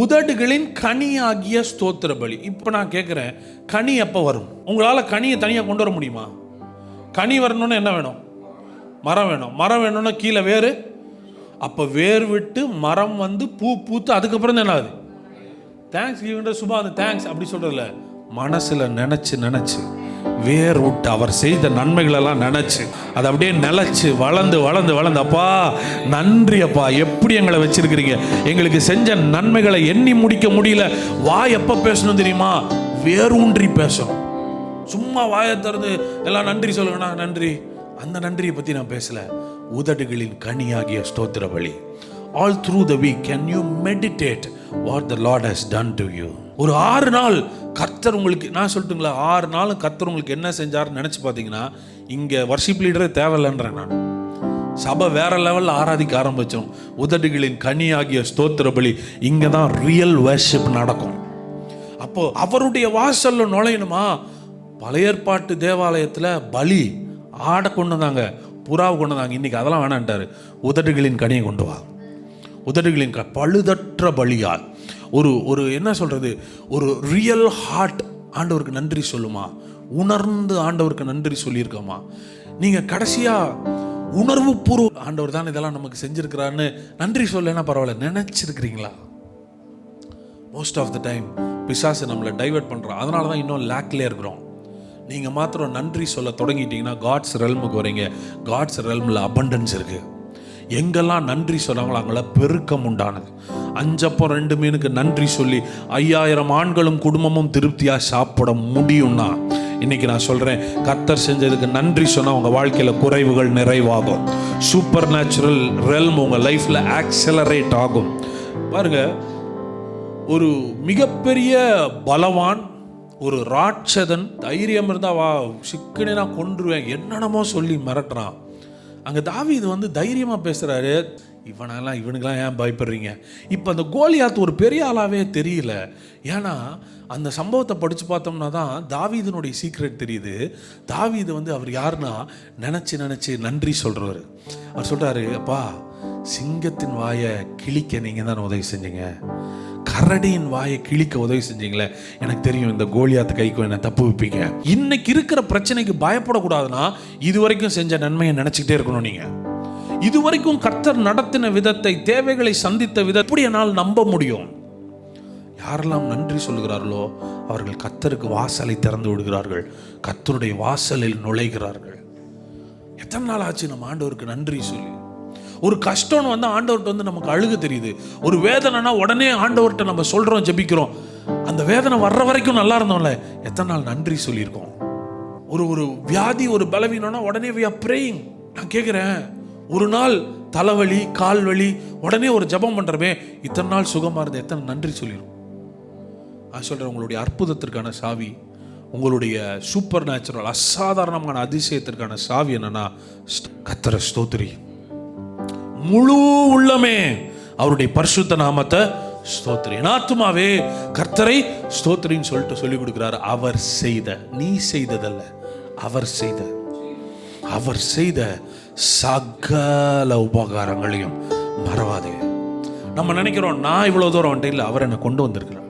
உதடுகளின் கனி ஆகிய ஸ்தோத்திர பலி இப்போ நான் கேட்குறேன் கனி எப்போ வரும்? உங்களால் கனியை தனியாக கொண்டு வர முடியுமா? கனி வரணும்னு என்ன வேணும்? மரம் வேணும். மரம் வேணும்னா கீழே வேறு அப்போ வேர் விட்டு மரம் வந்து பூ பூத்து அதுக்கப்புறம் தான் என்ன ஆகுது தேங்க்ஸ் கிவின்ற சும்மா அந்த தேங்க்ஸ் அப்படி சொல்கிறதில்ல மனசில் நினச்சி நினச்சி. வேர் விட்டு அவர் செய்த நன்மைகளெல்லாம் நினச்சி அதை அப்படியே நிலச்சி வளர்ந்து வளர்ந்து வளர்ந்து அப்பா நன்றி அப்பா எப்படி எங்களை வச்சிருக்கிறீங்க? எங்களுக்கு செஞ்ச நன்மைகளை எண்ணி முடிக்க முடியல. வாய் எப்போ பேசணும் தெரியுமா? வேரூன்றி பேசணும். சும்மா வாயை திறந்து எல்லாம் நன்றி சொல்லுங்கண்ணா நன்றி. அந்த நன்றியை பற்றி நான் பேசல. உதடுகளின் கனியாகிய ஸ்தோத்திர வழி all through the week can you meditate what the lord has done to you ஒரு ஆறு நாள் கர்த்தர் உங்களுக்கு நான் சொல்லட்டுங்களா? ஆறு நாளும் கர்த்தர் உங்களுக்கு என்ன செஞ்சாருன்னு நினச்சி பார்த்தீங்கன்னா இங்கே வர்ஷிப் லீடரே தேவையில்லைன்றேன் நான். சபை வேற லெவலில் ஆராதிக்க ஆரம்பித்தோம் உதடுகளின் கனி ஆகிய ஸ்தோத்திர பலி இங்கே தான் ரியல் வர்ஷிப் நடக்கும். அப்போது அவருடைய வாசலில் நுழையணுமா? பழைய ஏற்பாட்டு தேவாலயத்தில் பலி ஆடை கொண்டு வந்தாங்க. புறாவை கொண்டு வந்தாங்க. இன்றைக்கி அதெல்லாம் வேணான்ட்டார். உதடுகளின் கனியை கொண்டு வா. உதடுகளின் க பழுதற்ற பலியால். ஒரு ஒரு என்ன சொல்கிறது ஒரு ரியல் ஹார்ட் ஆண்டவருக்கு நன்றி சொல்லுமா? உணர்ந்து ஆண்டவருக்கு நன்றி சொல்லியிருக்கோமா? நீங்கள் கடைசியாக உணர்வு பூர்வ ஆண்டவர் தான் இதெல்லாம் நமக்கு செஞ்சுருக்கிறான்னு நன்றி சொல்லலைன்னா பரவாயில்ல நினச்சிருக்கிறீங்களா? மோஸ்ட் ஆஃப் த டைம் பிசாசு நம்மளை டைவர்ட் பண்ணுறோம் அதனால தான் இன்னும் லேக்லேயே இருக்கிறோம். நீங்கள் மாத்திரம் நன்றி சொல்ல தொடங்கிட்டீங்கன்னா காட்ஸ் ரெல்முக்கு வரீங்க. காட்ஸ் ரெல்மில் அபண்டன்ஸ் இருக்கு. எங்கெல்லாம் நன்றி சொன்னாங்களோ அங்கெல்லாம் பெருக்கம் உண்டானது. அஞ்சப்போ ரெண்டு மீனுக்கு நன்றி சொல்லி ஐயாயிரம் ஆண்களும் குடும்பமும் திருப்தியாக சாப்பிட முடியும்னா இன்னைக்கு நான் சொல்கிறேன் கத்தர் செஞ்சதுக்கு நன்றி சொன்னால் உங்கள் வாழ்க்கையில் குறைவுகள் நிறைவாகும். சூப்பர் நேச்சுரல் ரெல்ம் உங்கள் லைஃப்பில் ஆக்சலரேட் ஆகும். பாருங்கள் ஒரு மிகப்பெரிய பலவான் ஒரு ராட்சதன் தைரியம் இருந்தா வா சிக்கனே நான் கொன்றுவேன் என்னென்னமோ சொல்லி மிரட்டுறான். அங்கே இது வந்து தைரியமாக பேசுகிறாரு இவனெல்லாம் இவனுக்கெல்லாம் ஏன் பயப்படுறீங்க? இப்போ அந்த கோலியாத் ஒரு பெரிய ஆளாகவே தெரியல. ஏன்னா அந்த சம்பவத்தை படித்து பார்த்தோம்னா தான் தாவீதனுடைய சீக்ரெட் தெரியுது. தாவீது வந்து அவர் யாருன்னா நினச்சி நினச்சி நன்றி சொல்கிறவர் அவர் சொல்கிறாரு அப்பா சிங்கத்தின் வாயை கிழிக்க நீங்கள் தான் உதவி செஞ்சீங்க? கரடியின் வாயை கிழிக்க உதவி செஞ்சீங்களே. எனக்கு தெரியும் இந்த கோலியாத்து கைக்கு என்ன தப்பு வைப்பீங்க. இன்னைக்கு இருக்கிற பிரச்சனைக்கு பயப்படக்கூடாதுன்னா இது வரைக்கும் செஞ்ச நன்மையை நினச்சிக்கிட்டே இருக்கணும் நீங்கள் இது வரைக்கும் கர்த்தர் நடத்தின விதத்தை தேவைகளை சந்தித்த விதம் எப்படி என்னால் நம்ப முடியும்? யாரெல்லாம் நன்றி சொல்லுகிறார்களோ அவர்கள் கத்தருக்கு வாசலை திறந்து விடுகிறார்கள். கத்தருடைய வாசலில் நுழைகிறார்கள். எத்தனை நாள் ஆச்சு நம்ம ஆண்டவருக்கு நன்றி சொல்லி? ஒரு கஷ்டம்னு வந்து ஆண்டவர்கிட்ட வந்து நமக்கு அழுக தெரியுது. ஒரு வேதனைனா உடனே ஆண்டவர்கிட்ட நம்ம சொல்றோம் ஜெபிக்கிறோம். அந்த வேதனை வர்ற வரைக்கும் நல்லா இருந்தோம்ல. எத்தனை நாள் நன்றி சொல்லியிருக்கோம்? ஒரு ஒரு வியாதி ஒரு பலவீனம்னா உடனே வி ஆர் praying. நான் கேட்குறேன் ஒரு நாள் தலைவலி கால் வலி உடனே ஒரு ஜெபம் பண்ணுறமே இத்தனை நாள் சுகமாக இருந்த எத்தனை நன்றி சொல்லிடும் நான் சொல்கிறேன் உங்களுடைய அற்புதத்திற்கான சாவி உங்களுடைய சூப்பர் நேச்சுரல் அசாதாரணமான அதிசயத்திற்கான சாவி என்னன்னா கத்திர ஸ்தோத்ரி முழு உள்ளமே அவருடைய பரிசுத்த நாமத்தை ஸ்தோத்ரி என் கர்த்தரை ஸ்தோத்ரின்னு சொல்லிட்டு சொல்லி கொடுக்குறாரு. அவர் செய்த நீ செய்ததல்ல அவர் செய்த. அவர் செய்த சகல உபகாரங்களையும் மறவாதே. நம்ம நினைக்கிறோம் நான் இவ்வளோ தூரம் வந்துட்டு இல்லை அவர் என்னை கொண்டு வந்திருக்கிறார்.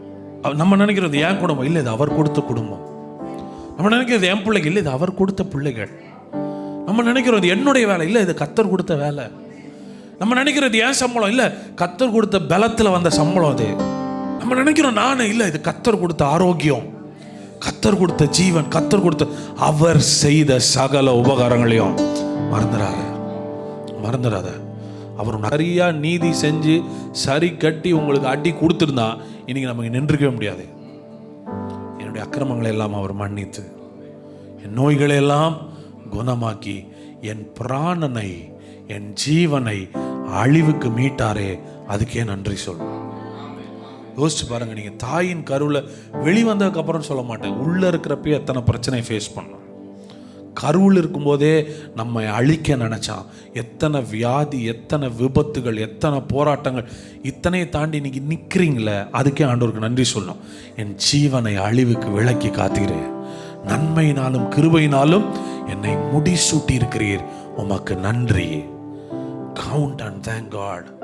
நம்ம நினைக்கிறது என் குடும்பம் இல்லை இது அவர் கொடுத்த குடும்பம். நம்ம நினைக்கிறது என் பிள்ளைகள் இல்லை இது அவர் கொடுத்த பிள்ளைகள். நம்ம நினைக்கிறது என்னுடைய வேலை இல்லை இது கத்தர் கொடுத்த வேலை. நம்ம நினைக்கிறது ஏன் சம்பளம் இல்லை கத்தர் கொடுத்த பலத்தில் வந்த சம்பளம் அது. நம்ம நினைக்கிறோம் நானே இல்லை இது கத்தர் கொடுத்த ஆரோக்கியம். கத்தர் கொடுத்த ஜீவன் கத்தர் கொடுத்த அவர் செய்த சகல உபகாரங்களையும் மறந்துடாத மறந்துடாத அவர் நிறையா நீதி செஞ்சு சரி கட்டி உங்களுக்கு அடி கொடுத்துருந்தா இன்னைக்கு நமக்கு நின்றுக்கவே முடியாது. என்னுடைய அக்கிரமங்களை எல்லாம் அவர் மன்னித்து என் நோய்களை எல்லாம் குணமாக்கி என் பிராணனை என் ஜீவனை அழிவுக்கு மீட்டாரே அதுக்கே நன்றி சொல்வேன் யோசிச்சு பாருங்கள் நீங்கள் தாயின் கருவில் வெளிவந்ததுக்கு அப்புறம் சொல்ல மாட்டேன். உள்ளே இருக்கிறப்ப எத்தனை பிரச்சனையை ஃபேஸ் பண்ணோம் கருவில் இருக்கும்போதே நம்மை அழிக்க நினச்சான் எத்தனை வியாதி எத்தனை விபத்துகள் எத்தனை போராட்டங்கள் இத்தனையை தாண்டி இன்னைக்கு நிற்கிறீங்களே அதுக்கே ஆண்டவருக்கு நன்றி சொல்லணும். என் ஜீவனை அழிவுக்கு விளக்கி காத்துகிறேன் நன்மையினாலும் கிருபையினாலும் என்னை முடிசூட்டி இருக்கிறீர் உமக்கு நன்றி கவுண்ட் அண்ட் தேங்க் காட்